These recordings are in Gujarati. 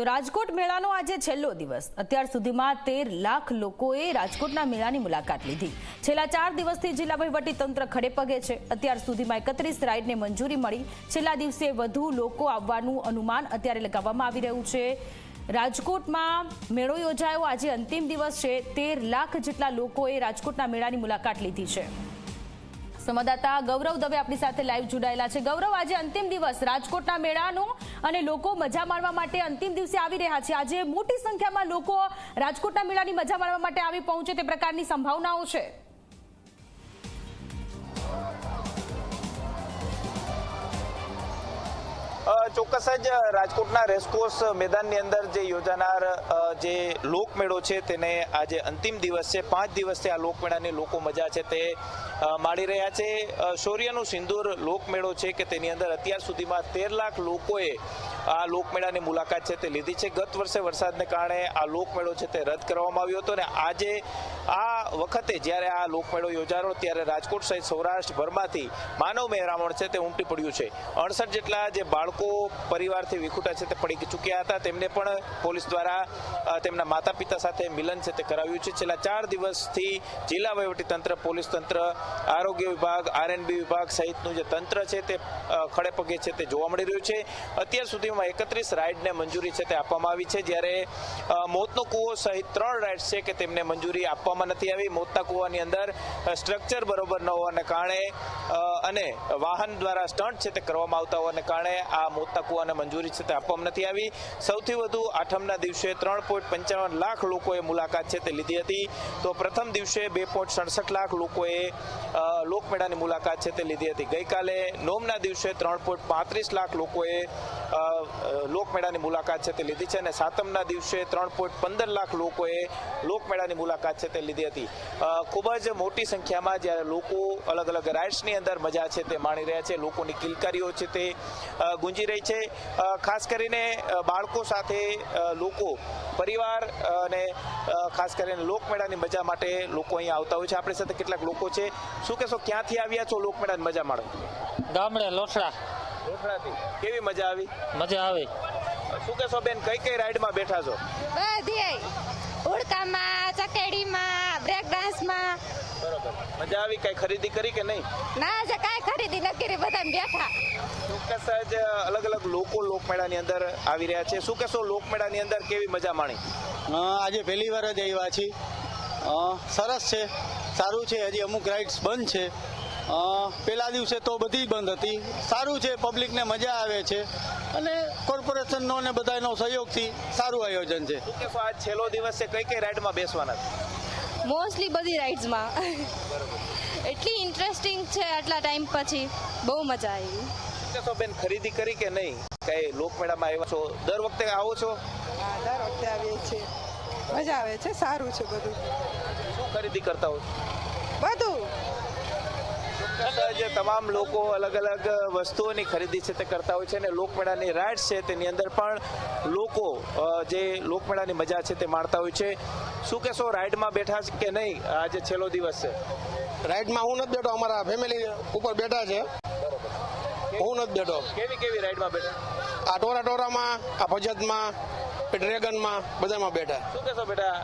તો રાજકોટ મેળાનો આજે છેલ્લો દિવસ. અત્યાર સુધીમાં તેર લાખ લોકોએ રાજકોટના મેળાની મુલાકાત લીધી. છેલ્લા ચાર દિવસથી જિલ્લા વહીવટીતંત્ર તંત્ર ખડે પગે છે. અત્યાર સુધીમાં એકત્રીસ રાઇડને મંજૂરી મળી. છેલ્લા દિવસે વધુ લોકો આવવાનું અનુમાન અત્યારે લગાવવામાં આવી રહ્યું છે. રાજકોટમાં મેળો યોજાયો. આજે અંતિમ દિવસ છે. તેર લાખ જેટલા લોકોએ રાજકોટના મેળાની મુલાકાત લીધી છે. સંવાદદાતા ગૌરવ દવે આપણી સાથે લાઈવ જોડાયેલા છે. ગૌરવ, આજે અંતિમ દિવસ. રાજકોટના મેળાનો અને લોકો મજા માણવા માટે અંતિમ દિવસે આવી રહ્યા છે. આજે મોટી સંખ્યામાં લોકો રાજકોટના મેળાની મજા માણવા માટે આવી પહોંચે તે પ્રકારની સંભાવનાઓ છે. ચોક્કસ જ રાજકોટના રેસકોર્સ મેદાનની અંદર જે યોજાનાર જે લોકમેળો છે તેને આજે અંતિમ દિવસ છે. પાંચ દિવસથી આ લોકમેળાની લોકો મજા છે તે માણી રહ્યા છે. શૌર્યનું સિંદૂર લોકમેળો છે કે તેની અંદર અત્યાર સુધીમાં તેર લાખ લોકોએ આ લોકમેળાની મુલાકાત છે તે લીધી છે. ગત વર્ષે વરસાદને કારણે આ લોકમેળો છે તે રદ કરવામાં આવ્યો હતો અને આજે આ વખતે જ્યારે આ લોકમેળો યોજાયો, ત્યારે રાજકોટ સહિત સૌરાષ્ટ્રભરમાંથી માનવ મહેરામણ છે તે ઉમટી પડ્યું છે. અડસઠ જેટલા જે બાળકો પરિવારથી વિખૂટા છે તે પડી ચૂક્યા હતા. તેમને પણ પોલીસ દ્વારા તેમના માતા પિતા સાથે મિલન છે તે કરાવ્યું છે. છેલ્લા ચાર દિવસથી જિલ્લા તંત્ર, પોલીસ તંત્ર, આરોગ્ય વિભાગ, આરએનબી વિભાગ સહિતનું જે તંત્ર છે તે ખડે પગે છે તે જોવા મળી રહ્યું છે. અત્યાર સુધીમાં એકત્રીસ રાઇડને મંજૂરી છે તે આપવામાં આવી છે. જ્યારે મોતનો કૂવો સહિત ત્રણ રાઇડ્સ છે કે તેમને મંજૂરી આપવામાં નથી આવી. મોતના કૂવાની અંદર સ્ટ્રક્ચર બરોબર ન હોવાને કારણે અને વાહન દ્વારા સ્ટન્ટ છે તે કરવામાં આવતા હોવાને કારણે આ મોતના કૂવાને મંજૂરી છે તે આપવામાં નથી આવી. સૌથી વધુ આઠમના દિવસે ત્રણ લાખ લોકોએ મુલાકાત છે તે લીધી હતી. તો પ્રથમ દિવસે બે લાખ લોકોએ લોકમેળાની મુલાકાત છે તે લીધી હતી. ગઈકાલે નોમના દિવસે ત્રણ લાખ લોકોએ લોકમેળાની મુલાકાત છે તે લીધી છે. અને સાતમના દિવસે ત્રણ લાખ લોકોએ લોકમેળાની મુલાકાત છે તે લીધી હતી. ખૂબ જ મોટી સંખ્યામાં જ્યારે લોકો અલગ અલગ રાઇડ્સની અંદર મજા છે તે માણી રહ્યા છે લોકોની કિલકારીઓ છે તે ગુંજી રહી છે. ખાસ કરીને બાળકો સાથે લોકો પરિવાર અને ખાસ કરીને લોકમેળાની મજા માટે લોકો અહીંયા આવતા હોય છે. આપણી સાથે કેટલાક લોકો છે. શું કહેશો ક્યાંથી આવ્યા છો લોકમેળાની મજા માણો ગામડે લોસડા લોસડાથી કેવી મજા આવી? મજા આવે. શું કહેશો બેન કઈ કઈ રાઈડમાં બેઠા છો? બધી. ઉડકામાં ચકેડીમાં બ્રેક ડાન્સમાં બરોબર. મજા આવી કઈ ખરીદી કરી કે નહીં? ના જે કાંઈ ખરીદી ન કરી બધા બેઠા. ચોક્કસ જ અલગ અલગ લોકો લોકમેળાની અંદર આવી રહ્યા છે? શું કહેશો લોકમેળાની અંદર કેવી મજા માણી? આજે પહેલી વાર જ આવ્યા છીએ. સરસ છે. સારું છે. હજી અમુક રાઇડ્સ બંધ છે. પહેલા દિવસે તો બધી જ બંધ હતી. સારું છે પબ્લિકને મજા આવે છે. અને કોર્પોરેશનનો ને બધાનો સહયોગથી સારું આયોજન છે. છેલ્લો દિવસ છે કઈ કઈ રાઈડમાં બેસવાના મોસ્ટલી બધી રાઇડ્સમાં એટલી ઇન્ટરેસ્ટિંગ છે આટલા ટાઈમ પછી. બહુ મજા આવી. તો બેન ખરીદી કરી કે નહીં? કઈ લોકમેળામાં આવ્યા છો? દર વખતે આવો છો? દર વખતે આવીએ છીએ. મજા આવે છે સારું છે બધું. શું ખરીદી કરતા હો બધું. જ તમામ લોકો અલગ અલગ વસ્તુઓની ખરીદી છે તે કરતા હોય છે અને લોકમેળાની રાઇડ્સ છે તેની અંદર પણ લોકો જે લોકમેળાની મજા છે તે માણતા હોય છે. શું કહેશો રાઈડમાં બેઠા છે કે નહીં? આજે છેલ્લો દિવસ છે. રાઇડમાં હું નથી બેઠો અમારા ફેમિલી ઉપર બેઠા છે. હું નથી બેઠો. કેવી કેવી રાઈડમાં બેઠા? આ ટોરા ટોરામાં આ ભજતમાં ડ્રેગનમાં બધામાં બેઠા. શું કહેશો બેટા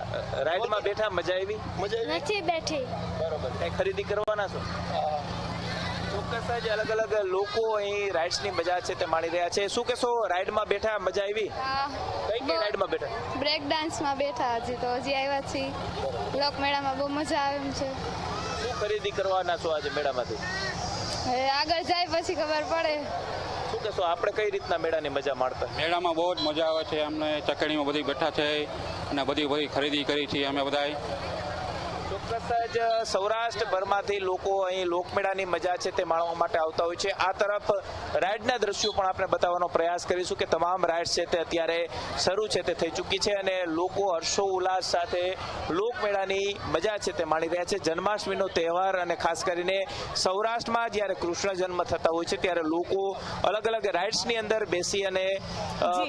રાઇડમાં બેઠા મજા આવી? મજા આવી. નથી બેઠી. બરોબર. કઈ ખરીદી કરવાના છો? ચોક્કસ જ અલગ અલગ લોકો અહીં રાઇડ્સની મજા છે તે માણી રહ્યા છે. શું કહેશો રાઇડમાં બેઠા મજા આવી? કઈ કઈ રાઈડમાં બેઠા? બ્રેક ડાન્સમાં બેઠા હજી તો હજી આવ્યા છીએ. લોકમેળામાં બહુ મજા આવે એમ છે. શું ખરીદી કરવાના છો આજે મેળામાંથી? હવે આગળ જાય પછી ખબર પડે. શું કહેશો આપણે કઈ રીતના મેળાની મજા માણતા? મેળામાં બહુ જ મજા આવે છે. અમને ચકડીમાં બધી બેઠા છે અને બધી બધી ખરીદી કરી છે અમે બધાએ ચોક્કસ જ સૌરાષ્ટ્રભરમાંથી લોકો અહીં લોકમેળાની મજા છે તે માણવા માટે આવતા હોય છે. આ તરફ રાઇડના દ્રશ્યો પણ આપણે બતાવવાનો પ્રયાસ કરીશું કે તમામ રાઇડ્સ છે તે અત્યારે શરૂ છે તે થઈ ચૂકી છે અને લોકો હર્ષો ઉલ્લાસ સાથે લોકમેળાની મજા છે તે માણી રહ્યા છે. જન્માષ્ટમીનો તહેવાર અને ખાસ કરીને સૌરાષ્ટ્રમાં જ્યારે કૃષ્ણ જન્મ થતા હોય છે ત્યારે લોકો અલગ અલગ રાઇડ્સની અંદર બેસી અને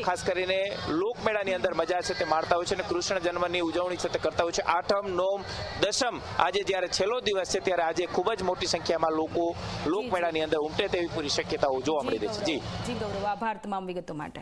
ખાસ કરીને લોકમેળાની અંદર મજા છે તે માણતા હોય છે અને કૃષ્ણ જન્મની ઉજવણી છે તે કરતા હોય છે. આઠમ નોમ દશમ આજે જ્યારે છેલ્લો દિવસ છે ત્યારે આજે ખૂબ જ મોટી સંખ્યામાં લોકો લોકમેળાની અંદર ઉમટે તેવી પૂરી શક્યતાઓ જોવા મળી રહી છે. જી. જી ગૌરવ. આભાર તમામ વિગતો માટે.